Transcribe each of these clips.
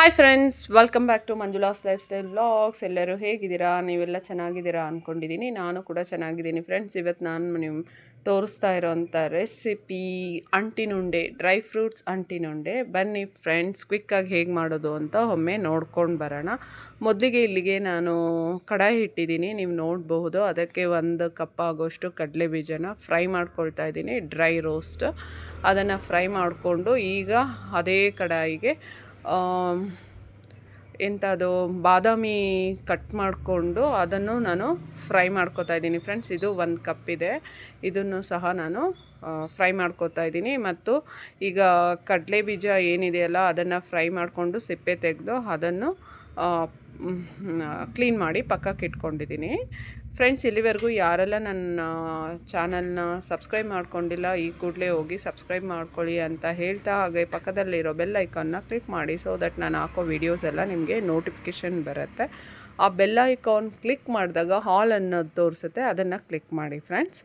Hi friends welcome back to Manjula's lifestyle vlogs ಎಲ್ಲರೂ ಹೇಗಿದ್ದೀರಾ? ನೀವೆಲ್ಲ ಚೆನ್ನಾಗಿದ್ದೀರಾ ಅಂದ್ಕೊಂಡಿದ್ದೀನಿ ನಾನು ಕೂಡ ಚೆನ್ನಾಗಿದ್ದೀನಿ ಫ್ರೆಂಡ್ಸ್ ಇವತ್ತು ನಾನು ನಿಮ್ಮ ತೋರಿಸ್ತಾ ಇರೋವಂಥ ರೆಸಿಪಿ ಅಂಟಿನುಂಡೆ ಡ್ರೈ ಫ್ರೂಟ್ಸ್ ಅಂಟಿನುಂಡೆ. ಬನ್ನಿ ಫ್ರೆಂಡ್ಸ್ ಕ್ವಿಕ್ಕಾಗಿ ಹೇಗೆ ಮಾಡೋದು ಅಂತ ಒಮ್ಮೆ ನೋಡ್ಕೊಂಡು ಬರೋಣ. ಮೊದಲಿಗೆ ಇಲ್ಲಿಗೆ ನಾನು ಕಡಾಯಿ ಇಟ್ಟಿದ್ದೀನಿ. ನೀವು ನೋಡಬಹುದು. ಅದಕ್ಕೆ ಒಂದು ಕಪ್ ಆಗೋಷ್ಟು ಕಡಲೆ ಬೀಜನ ಫ್ರೈ ಮಾಡ್ಕೊಳ್ತಾ ಇದ್ದೀನಿ. ಡ್ರೈ ರೋಸ್ಟ್ ಅದನ್ನು ಫ್ರೈ ಮಾಡಿಕೊಂಡು ಈಗ ಅದೇ ಕಡಾಯಿಗೆ ಎಂಥದ್ದು ಬಾದಾಮಿ ಕಟ್ ಮಾಡಿಕೊಂಡು ಅದನ್ನು ನಾನು ಫ್ರೈ ಮಾಡ್ಕೋತಾ ಇದ್ದೀನಿ. ಫ್ರೆಂಡ್ಸ್ ಇದು ಒಂದು ಕಪ್ ಇದೆ. ಇದನ್ನು ಸಹ ನಾನು ಫ್ರೈ ಮಾಡ್ಕೋತಾ ಇದ್ದೀನಿ. ಮತ್ತು ಈಗ ಕಡಲೆ ಬೀಜ ಏನಿದೆಯಲ್ಲ, ಅದನ್ನು ಫ್ರೈ ಮಾಡಿಕೊಂಡು ಸಿಪ್ಪೆ ತೆಗೆದು ಅದನ್ನು ಕ್ಲೀನ್ ಮಾಡಿ ಪಕ್ಕಕ್ಕೆ ಇಟ್ಕೊಂಡಿದ್ದೀನಿ. ಫ್ರೆಂಡ್ಸ್ ಇಲ್ಲಿವರೆಗೂ ಯಾರೆಲ್ಲ ನನ್ನ ಚಾನಲ್ನ ಸಬ್ಸ್ಕ್ರೈಬ್ ಮಾಡ್ಕೊಂಡಿಲ್ಲ, ಈ ಕೂಡಲೇ ಹೋಗಿ ಸಬ್ಸ್ಕ್ರೈಬ್ ಮಾಡ್ಕೊಳ್ಳಿ ಅಂತ ಹೇಳ್ತಾ, ಹಾಗೆ ಪಕ್ಕದಲ್ಲಿರೋ ಬೆಲ್ ಐಕಾನ್ನ ಕ್ಲಿಕ್ ಮಾಡಿ ಸೊ ದಟ್ ನಾನು ಹಾಕೋ ವೀಡಿಯೋಸ್ ಎಲ್ಲ ನಿಮಗೆ ನೋಟಿಫಿಕೇಷನ್ ಬರುತ್ತೆ. ಆ ಬೆಲ್ ಐಕಾನ್ ಕ್ಲಿಕ್ ಮಾಡಿದಾಗ ಹಾಲ್ ಅನ್ನೋದು ತೋರಿಸುತ್ತೆ, ಅದನ್ನು ಕ್ಲಿಕ್ ಮಾಡಿ ಫ್ರೆಂಡ್ಸ್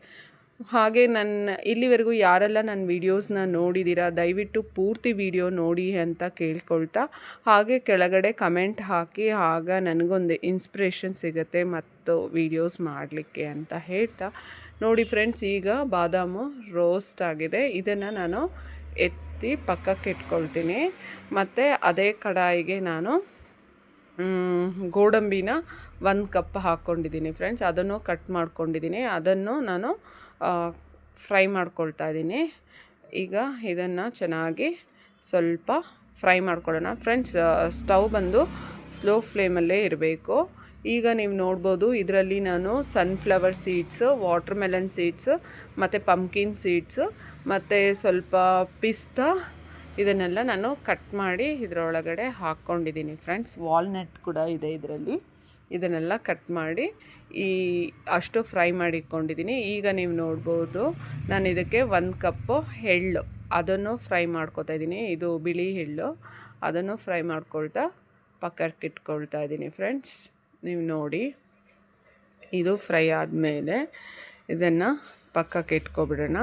ಹಾಗೆ ನನ್ನ, ಇಲ್ಲಿವರೆಗೂ ಯಾರೆಲ್ಲ ನನ್ನ ವೀಡಿಯೋಸ್ನ ನೋಡಿದ್ದೀರಾ, ದಯವಿಟ್ಟು ಪೂರ್ತಿ ವಿಡಿಯೋ ನೋಡಿ ಅಂತ ಕೇಳ್ಕೊಳ್ತಾ, ಹಾಗೆ ಕೆಳಗಡೆ ಕಮೆಂಟ್ ಹಾಕಿ, ಆಗ ನನಗೊಂದು ಇನ್ಸ್ಪಿರೇಷನ್ ಸಿಗುತ್ತೆ ಮತ್ತು ವೀಡಿಯೋಸ್ ಮಾಡಲಿಕ್ಕೆ ಅಂತ ಹೇಳ್ತಾ. ನೋಡಿ ಫ್ರೆಂಡ್ಸ್ ಈಗ ಬಾದಾಮು ರೋಸ್ಟ್ ಆಗಿದೆ. ಇದನ್ನು ನಾನು ಎತ್ತಿ ಪಕ್ಕಕ್ಕೆ ಇಟ್ಕೊಳ್ತೀನಿ. ಮತ್ತು ಅದೇ ಕಡಾಯಿಗೆ ನಾನು ಗೋಡಂಬಿನ ಒಂದು ಕಪ್ ಹಾಕ್ಕೊಂಡಿದ್ದೀನಿ ಫ್ರೆಂಡ್ಸ್ ಅದನ್ನು ಕಟ್ ಮಾಡ್ಕೊಂಡಿದ್ದೀನಿ. ಅದನ್ನು ನಾನು ಫ್ರೈ ಮಾಡ್ಕೊಳ್ತಾ ಇದ್ದೀನಿ ಈಗ ಇದನ್ನು ಚೆನ್ನಾಗಿ ಸ್ವಲ್ಪ ಫ್ರೈ ಮಾಡ್ಕೊಳ್ಳೋಣ. ಫ್ರೆಂಡ್ಸ್ ಸ್ಟವ್ ಬಂದು ಸ್ಲೋ ಫ್ಲೇಮಲ್ಲೇ ಇರಬೇಕು. ಈಗ ನೀವು ನೋಡ್ಬೋದು, ಇದರಲ್ಲಿ ನಾನು sunflower seeds watermelon seeds ಮತ್ತು ಪಂಪ್ಕಿನ್ ಸೀಡ್ಸ್ ಮತ್ತು ಸ್ವಲ್ಪ ಪಿಸ್ತಾ ಇದನ್ನೆಲ್ಲ ನಾನು ಕಟ್ ಮಾಡಿ ಇದರೊಳಗಡೆ ಹಾಕ್ಕೊಂಡಿದ್ದೀನಿ. ಫ್ರೆಂಡ್ಸ್ ವಾಲ್ನಟ್ ಕೂಡ ಇದೆ ಇದರಲ್ಲಿ. ಇದನ್ನೆಲ್ಲ ಕಟ್ ಮಾಡಿ ಈ ಅಷ್ಟು ಫ್ರೈ ಮಾಡಿಕೊಂಡಿದ್ದೀನಿ. ಈಗ ನೀವು ನೋಡ್ಬೋದು, ನಾನು ಇದಕ್ಕೆ ಒಂದು ಕಪ್ಪು ಎಳ್ಳು. ಅದನ್ನು ಫ್ರೈ ಮಾಡ್ಕೊತಾ ಇದ್ದೀನಿ. ಇದು ಬಿಳಿ ಎಳ್ಳು. ಅದನ್ನು ಫ್ರೈ ಮಾಡ್ಕೊಳ್ತಾ ಪಕ್ಕಕ್ಕೆ ಇಟ್ಕೊಳ್ತಾ ಇದ್ದೀನಿ ಫ್ರೆಂಡ್ಸ್ ನೀವು ನೋಡಿ, ಇದು ಫ್ರೈ ಆದಮೇಲೆ ಇದನ್ನು ಪಕ್ಕಕ್ಕೆ ಇಟ್ಕೊಬಿಡೋಣ.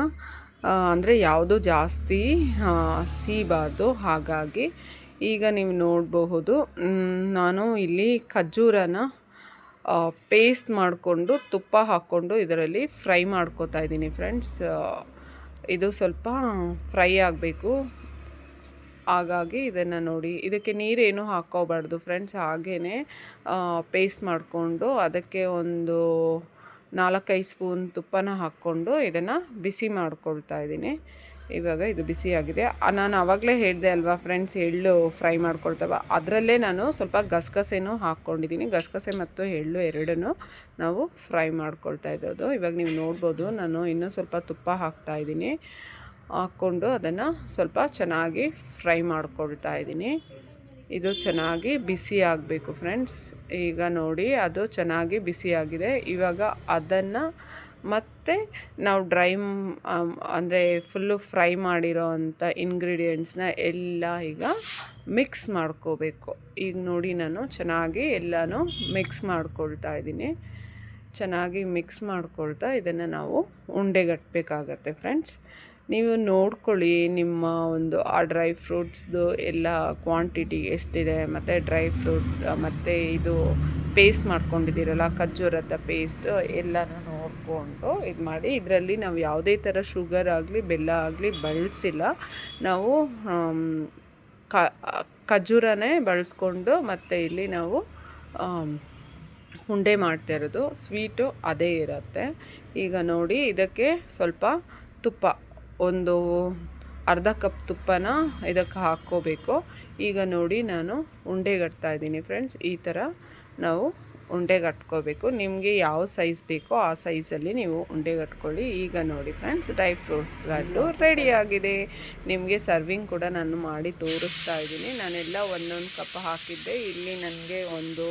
ಅಂದರೆ ಯಾವುದು ಜಾಸ್ತಿ ಸೀಬಾರ್ದು, ಹಾಗಾಗಿ ಈಗ ನೀವು ನೋಡಬಹುದು ನಾನು ಇಲ್ಲಿ ಖರ್ಜೂರನ ಪೇಸ್ಟ್ ಮಾಡಿಕೊಂಡು ತುಪ್ಪ ಹಾಕ್ಕೊಂಡು ಇದರಲ್ಲಿ ಫ್ರೈ ಮಾಡ್ಕೋತಾ ಇದ್ದೀನಿ ಫ್ರೆಂಡ್ಸ್ ಇದು ಸ್ವಲ್ಪ ಫ್ರೈ ಆಗಬೇಕು. ಹಾಗಾಗಿ ಇದನ್ನು ನೋಡಿ. ಇದಕ್ಕೆ ನೀರೇನು ಹಾಕ್ಕೋಬಾರ್ದು ಫ್ರೆಂಡ್ಸ್ ಹಾಗೇ ಪೇಸ್ಟ್ ಮಾಡಿಕೊಂಡು ಅದಕ್ಕೆ ಒಂದು ನಾಲ್ಕೈದು ಸ್ಪೂನ್ ತುಪ್ಪನ ಹಾಕ್ಕೊಂಡು ಇದನ್ನು ಬಿಸಿ ಮಾಡ್ಕೊಳ್ತಾ ಇದ್ದೀನಿ. ಇವಾಗ ಇದು ಬಿಸಿಯಾಗಿದೆ ನಾನು ಆವಾಗಲೇ ಹೇಳಿದೆ ಅಲ್ವಾ ಫ್ರೆಂಡ್ಸ್ ಎಳ್ಳು ಫ್ರೈ ಮಾಡ್ಕೊಳ್ತವ. ಅದರಲ್ಲೇ ನಾನು ಸ್ವಲ್ಪ ಗಸಗಸೆನೂ ಹಾಕ್ಕೊಂಡಿದ್ದೀನಿ ಗಸಗಸೆ ಮತ್ತು ಎಳ್ಳು ಎರಡನ್ನೂ ನಾವು ಫ್ರೈ ಮಾಡ್ಕೊಳ್ತಾ ಇದ್ದೋದು ಇವಾಗ ನೀವು ನೋಡ್ಬೋದು, ನಾನು ಇನ್ನೂ ಸ್ವಲ್ಪ ತುಪ್ಪ ಹಾಕ್ತಾ ಇದ್ದೀನಿ. ಹಾಕ್ಕೊಂಡು ಅದನ್ನು ಸ್ವಲ್ಪ ಚೆನ್ನಾಗಿ ಫ್ರೈ ಮಾಡ್ಕೊಳ್ತಾ ಇದ್ದೀನಿ. ಇದು ಚೆನ್ನಾಗಿ ಬಿಸಿ ಆಗಬೇಕು ಫ್ರೆಂಡ್ಸ್ ಈಗ ನೋಡಿ, ಅದು ಚೆನ್ನಾಗಿ ಬಿಸಿಯಾಗಿದೆ ಇವಾಗ ಅದನ್ನು ಮತ್ತು ನಾವು ಡ್ರೈ ಅಂದರೆ ಫುಲ್ಲು ಫ್ರೈ ಮಾಡಿರೋ ಅಂಥ ಇಂಗ್ರೀಡಿಯೆಂಟ್ಸ್ನ ಎಲ್ಲ ಈಗ ಮಿಕ್ಸ್ ಮಾಡ್ಕೋಬೇಕು. ಈಗ ನೋಡಿ ನಾನು ಚೆನ್ನಾಗಿ ಎಲ್ಲನೂ ಮಿಕ್ಸ್ ಮಾಡ್ಕೊಳ್ತಾ ಇದ್ದೀನಿ. ಚೆನ್ನಾಗಿ ಮಿಕ್ಸ್ ಮಾಡ್ಕೊಳ್ತಾ ಇದನ್ನು ನಾವು ಉಂಡೆಗಟ್ಟಬೇಕಾಗತ್ತೆ ಫ್ರೆಂಡ್ಸ್ ನೀವು ನೋಡ್ಕೊಳ್ಳಿ ನಿಮ್ಮ ಒಂದು, ಆ ಡ್ರೈ ಫ್ರೂಟ್ಸ್ದು ಎಲ್ಲ ಕ್ವಾಂಟಿಟಿ ಎಷ್ಟಿದೆ, ಮತ್ತು ಡ್ರೈ ಫ್ರೂಟ್, ಮತ್ತು ಇದು ಪೇಸ್ಟ್ ಮಾಡ್ಕೊಂಡಿದ್ದೀರಲ್ಲ, ಖರ್ಜೂರದ ಪೇಸ್ಟ್ ಎಲ್ಲನೂ ನೋಡಿಕೊಂಡು ಇದು ಮಾಡಿ, ಇದರಲ್ಲಿ ನಾವು ಯಾವುದೇ ಥರ ಶುಗರ್ ಆಗಲಿ, ಬೆಲ್ಲ ಆಗಲಿ ಬಳಸಿಲ್ಲ. ನಾವು ಖಜೂರನೇ ಬಳಸ್ಕೊಂಡು ಮತ್ತು ಇಲ್ಲಿ ನಾವು ಉಂಡೆ ಮಾಡ್ತಾ ಇರೋದು. ಸ್ವೀಟು ಅದೇ ಇರುತ್ತೆ. ಈಗ ನೋಡಿ, ಇದಕ್ಕೆ ಸ್ವಲ್ಪ ತುಪ್ಪ, ಒಂದು ಅರ್ಧ ಕಪ್ ತುಪ್ಪನ ಇದಕ್ಕೆ ಹಾಕ್ಕೋಬೇಕು. ಈಗ ನೋಡಿ, ನಾನು ಉಂಡೆಗಟ್ತಾ ಇದ್ದೀನಿ ಫ್ರೆಂಡ್ಸ್. ಈ ಥರ ನಾವು ಉಂಡೆಗಟ್ಕೋಬೇಕು ನಿಮಗೆ ಯಾವ ಸೈಜ್ ಬೇಕೋ ಆ ಸೈಜಲ್ಲಿ ನೀವು ಉಂಡೆಗಟ್ಕೊಳ್ಳಿ ಈಗ ನೋಡಿ ಫ್ರೆಂಡ್ಸ್ ಡ್ರೈ ಫ್ರೂಟ್ಸ್ ಲಡ್ಡು ರೆಡಿಯಾಗಿದೆ ನಿಮಗೆ ಸರ್ವಿಂಗ್ ಕೂಡ ನಾನು ಮಾಡಿ ತೋರಿಸ್ತಾ ಇದ್ದೀನಿ. ನಾನೆಲ್ಲ ಒಂದೊಂದು ಕಪ್ ಹಾಕಿದ್ದೆ. ಇಲ್ಲಿ ನನಗೆ ಒಂದು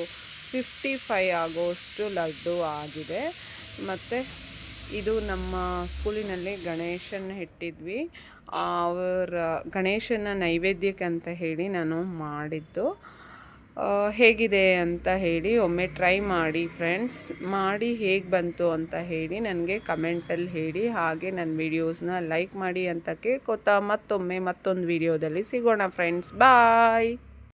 ಫಿಫ್ಟಿ ಫೈ ಆಗೋಷ್ಟು ಲಡ್ಡು ಆಗಿದೆ. ಮತ್ತು ಇದು ನಮ್ಮ ಸ್ಕೂಲಿನಲ್ಲಿ ಗಣೇಶನ ಇಟ್ಟಿದ್ವಿ. ಅವರ ಗಣೇಶನ ನೈವೇದ್ಯಕ್ಕೆ ಅಂತ ಹೇಳಿ ನಾನು ಮಾಡಿದ್ದು. ಹೇಗಿದೆ ಅಂತ ಹೇಳಿ ಒಮ್ಮೆ ಟ್ರೈ ಮಾಡಿ ಫ್ರೆಂಡ್ಸ್ ಮಾಡಿ ಹೇಗೆ ಬಂತು ಅಂತ ಹೇಳಿ ನನಗೆ ಕಮೆಂಟಲ್ಲಿ ಹೇಳಿ, ಹಾಗೆ ನನ್ನ ವಿಡಿಯೋಸ್ನ ಲೈಕ್ ಮಾಡಿ ಅಂತ ಕೇಳ್ಕೊತಾ ಮತ್ತೊಮ್ಮೆ ಮತ್ತೊಂದು ವಿಡಿಯೋದಲ್ಲಿ ಸಿಗೋಣ ಫ್ರೆಂಡ್ಸ್ ಬಾಯ್